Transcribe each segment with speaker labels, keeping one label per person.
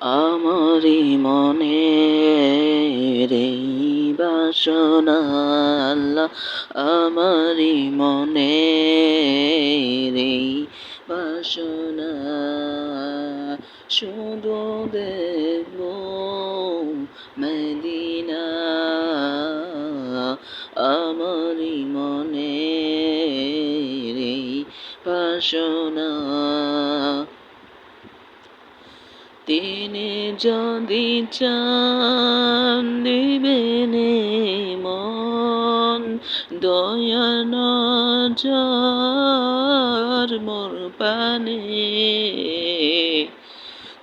Speaker 1: আমারি মনে রে বাসনা আল্লাহ আমারি মনে রে বাসনা। শুধু দেখব মদিনা আমারি মনে রে বাসনা। তিনি যদি চান দিবেন মন, দয়া নজর মোর পানে।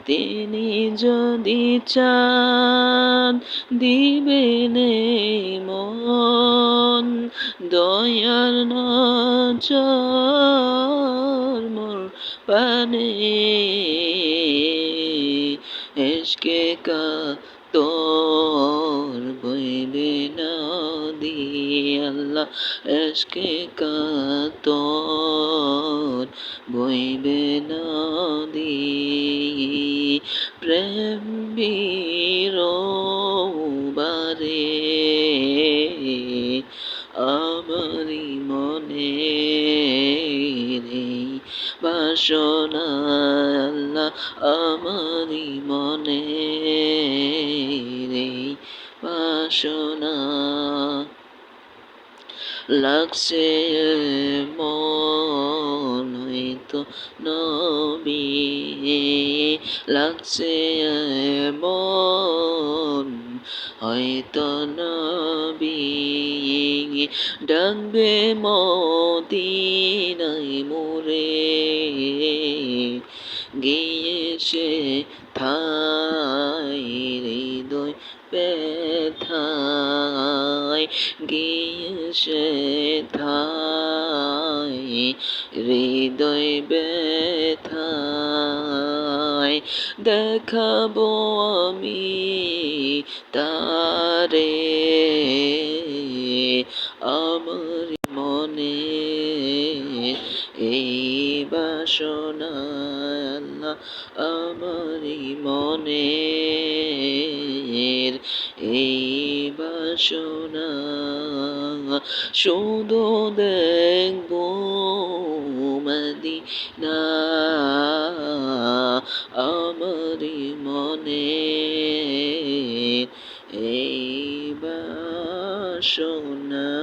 Speaker 1: তিনি যদি চান দিবেন মন দয়ার নজর মোর পানে। এসকে কা তোর বইবে নদী আল্লাহ। এসকে কা তোর বইবে নদী প্রেম বারে আমারি মনে রে বাসনা আমারি মনে রে লাগছে মন হয়তো নবী। লাগছে মন হয়তো নবী। ডাকবে মদিনাই মোরে। গিয়ে সে থাই হৃদয় ব্যথায়। গিয়ে সে থাই হৃদয় ব্যথায়। দেখাবো আমি তারে আমার বাসনা আল্লাহ মনে এই বাসনা শুধু দেখব মদিনা আমারি মনে এই বাসনা।